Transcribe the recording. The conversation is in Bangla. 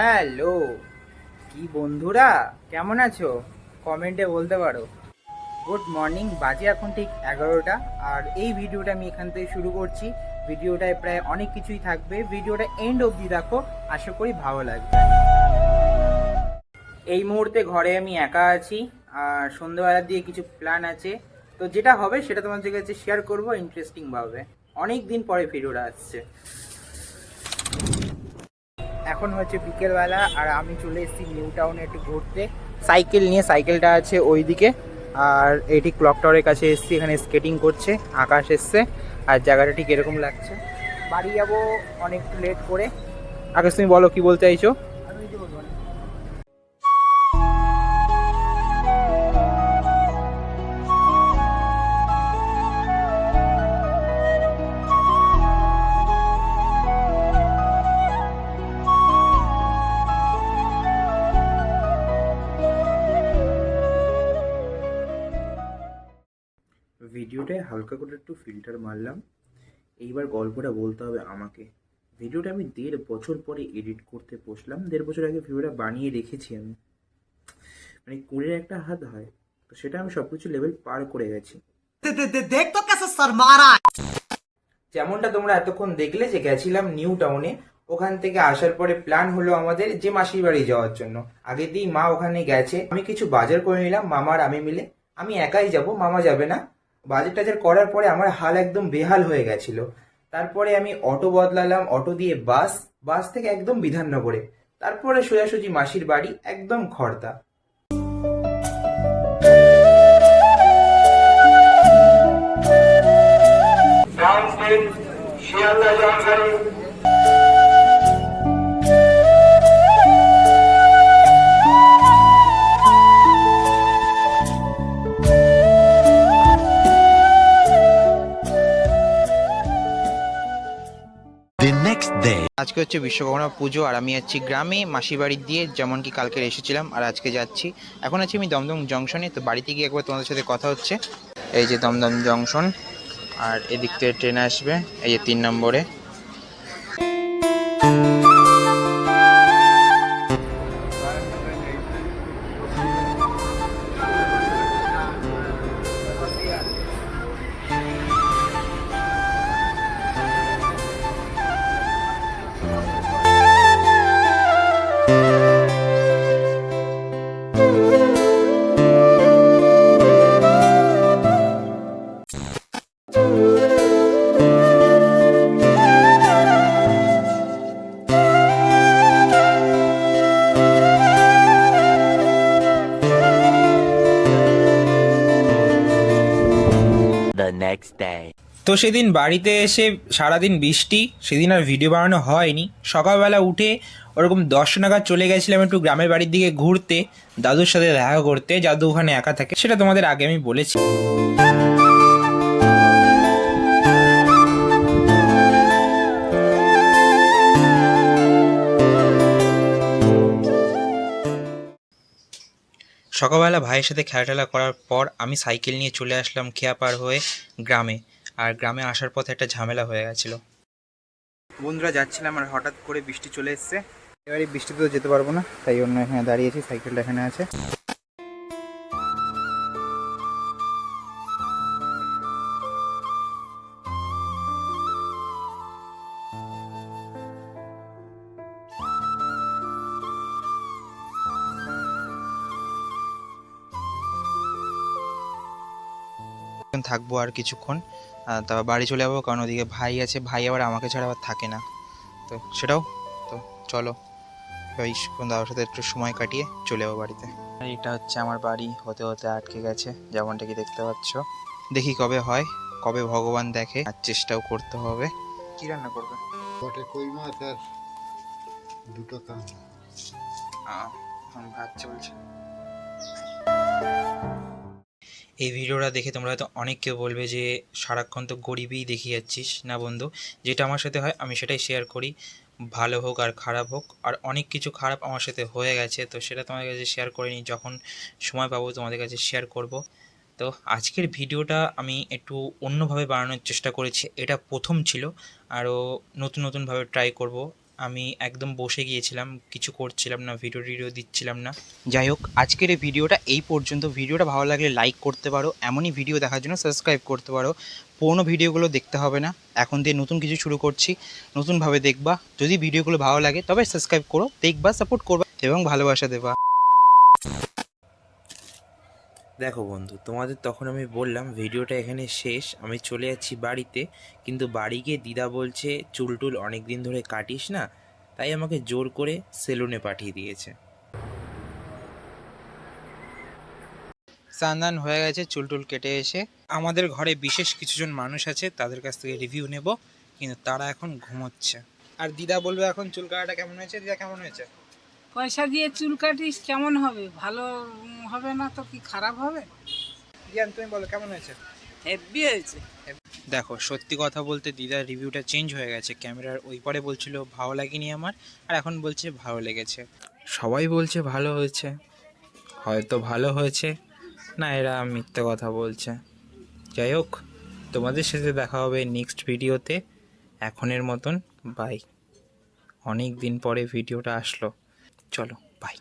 হ্যালো, কি বন্ধুরা? কেমন আছো? কমেন্টে বলতে পারো। গুড মর্নিং, বাজে এখন ঠিক এগারোটা। আর এই ভিডিওটা আমি এখান থেকে শুরু করছি। ভিডিওটায় প্রায় অনেক কিছুই থাকবে। ভিডিওটা এন্ড অবধি দেখো, আশা করি ভালো লাগবে। এই মুহূর্তে ঘরে আমি একা আছি, আর সন্ধ্যেবেলা দিয়ে কিছু প্ল্যান আছে। তো যেটা হবে, সেটা তোমাদের কাছে শেয়ার করব ইন্টারেস্টিংভাবে অনেক দিন পরে ভিডিওটা আসছে। এখন হচ্ছে বিকেলবেলা, আর আমি চলে এসেছি নিউ টাউনে একটু ঘুরতে। সাইকেল নিয়ে, সাইকেলটা আছে ওইদিকে, আর এটি ক্লক টাওয়ারের কাছে এসেছি, এখানে স্কেটিং করছে, আকাশ এসছে, আর জায়গাটা ঠিক এরকম লাগছে। বাড়ি যাব অনেক লেট করে। আকাশ, তুমি বলো কি বলতে চাইছো? আমি বলব ভিডিওটায় হালকা করে একটু ফিল্টার মারলাম। এইবার গল্পটা বলতে হবে আমাকে। ভিডিওটা আমি দেড় বছর পরে এডিট করতে বসলাম। দেড় বছর আগে ভিডিওটা বানিয়ে রেখেছি আমি। মানে কুড়ির একটা হাত হয় তো সেটা আমি সবকিছু লেভেল পার করে গেছি। যেমনটা তোমরা এতক্ষণ দেখলে যে গেছিলাম নিউ টাউনে ওখান থেকে আসার পরে প্ল্যান হলো আমাদের যে মাসির বাড়ি যাওয়ার জন্য। আগে দিয়েই মা ওখানে গেছে। আমি কিছু বাজার করে নিলাম মামার আমি মিলে। আমি একাই যাব মামা যাবে না। বাজার টাজার করার পরে আমার হাল একদম বেহাল হয়ে গেছিল। তারপরে আমি অটো বদলালাম, অটো দিয়ে বাস বাস থেকে একদম বিধাননগরে। তারপরে সোজাসুজি মাসির বাড়ি, একদম খড়দা আজকে হচ্ছে বিশ্বকর্মা পুজো আর আমি যাচ্ছি গ্রামে, মাসির বাড়ি দিয়ে যেমন কি কালকের এসেছিলাম আর আজকে যাচ্ছি। এখন আছি আমি দমদম জংশনে, তো বাড়িতে গিয়ে একবার তোমাদের সাথে কথা হচ্ছে। এই যে দমদম জংশন, আর এদিক থেকে ট্রেন আসবে, এই যে তিন নম্বরে। Next day. তো সেদিন বাড়িতে এসে সারাদিন বৃষ্টি, সেদিন আর ভিডিও বানানো হয়নি সকালবেলা উঠে ওরকম দশ নাগাদ চলে গেছিলাম একটু গ্রামের বাড়ির দিকে ঘুরতে, দাদুর সাথে দেখা করতে দাদু ওখানে একা থাকে, সেটা তোমাদের আগে আমি বলেছি সকালবেলা ভাইয়ের সাথে খেলাটেলা করার পর আমি সাইকেল নিয়ে চলে আসলাম খেয়া পার হয়ে গ্রামে। আর গ্রামে আসার পথে একটা ঝামেলা হয়ে গেছিল। বন্ধুরা, যাচ্ছিলাম আর হঠাৎ করে বৃষ্টি চলে এসছে। এবারে বৃষ্টিতে তো যেতে পারব না, তাই অন্য এখানে দাঁড়িয়েছি সাইকেলটা এখানে আছে। থাকব আর কিছুক্ষণ। তারপর বাড়ি চলে যাব কারণ ওদিকে ভাই আছে। ভাই আবার আমাকে ছাড়া আবার থাকে না। তো সেটাও তো চলো। ওই দাদার সাথে একটু সময় কাটিয়ে চলে যাব বাড়িতে। এটা হচ্ছে আমার বাড়ি হতে হতে আটকে গেছে। যেমনটা কি দেখতে পাচ্ছ। দেখি কবে হয় কবে ভগবান দেখে আর চেষ্টাও করতে হবে। কি রান্না করবে? বটে কই মাছ আর দুটো কান ভাত চলছে। এই ভিডিওটা দেখে তোমরা হয়তো অনেক কেউ বলবে যে সারাক্ষণ তো গরিবই দেখিয়ে যাচ্ছিস না বন্ধু? যেটা আমার সাথে হয়, আমি সেটাই শেয়ার করি। ভালো হোক আর খারাপ হোক, আর অনেক কিছু খারাপ আমার সাথে হয়ে গেছে, তো সেটা তোমাদের কাছে শেয়ার করে নিই। যখন সময় পাবো তোমাদের কাছে শেয়ার করব। তো আজকের ভিডিওটা আমি একটু অন্যভাবে বানানোর চেষ্টা করেছি। এটা প্রথম ছিল, আরও নতুন নতুনভাবে ট্রাই করব। আমি একদম বসে গিয়েছিলাম, কিছু করছিলাম না ভিডিও টিডিও দিচ্ছিলাম না। যাই হোক, আজকের এই ভিডিওটা এই পর্যন্ত। ভিডিওটা ভালো লাগলে লাইক করতে পারো, এমনই ভিডিও দেখার জন্য সাবস্ক্রাইব করতে পারো। পুরোনো ভিডিওগুলো দেখতে হবে না। এখন দিয়ে নতুন কিছু শুরু করছি, নতুনভাবে দেখবা। যদি ভিডিওগুলো ভালো লাগে, তবে সাবস্ক্রাইব করো, দেখবা সাপোর্ট করবা, এবং ভালোবাসা দেবা। দেখো বন্ধু, তোমাদের তখন আমি বললাম ভিডিওটা এখানে শেষ, আমি চলে যাচ্ছি বাড়িতে, কিন্তু বাড়ি গিয়ে দিদা বলছে, চুল টুল অনেক দিন ধরে কাটিস না? তাই আমাকে জোর করে সেলুনে পাঠিয়ে দিয়েছে। স্নান হয়ে গেছে, চুল টুল কেটে এসে। আমাদের ঘরে বিশেষ কিছুজন মানুষ আছে, তাদের কাছ থেকে রিভিউ নেব, কিন্তু তারা এখন ঘুমোচ্ছে। আর দিদা বলবে এখন চুল কাটাটা কেমন হয়েছে? দিদা কেমন হয়েছে? পয়সা দিয়ে চুল কাটিস কেমন হবে? ভালো হবে না তো কি খারাপ হবে? দিয়ান তুমি বলো কেমন হয়েছে? হেভি হয়েছে। দেখো সত্যি কথা বলতে দিদার রিভিউটা চেঞ্জ হয়ে গেছে। ক্যামেরার ওই পারে বলছিল ভালো লাগেনি আমার। আর এখন বলছে ভালো লেগেছে। সবাই বলছে ভালো হয়েছে। হয়তো ভালো হয়েছে না এরা মিথ্যে কথা বলছে। যাই হোক তোমাদের সাথে দেখা হবে নেক্সট ভিডিওতে এখনের মতন বাই অনেক দিন পরে ভিডিওটা আসলো। চলো বাই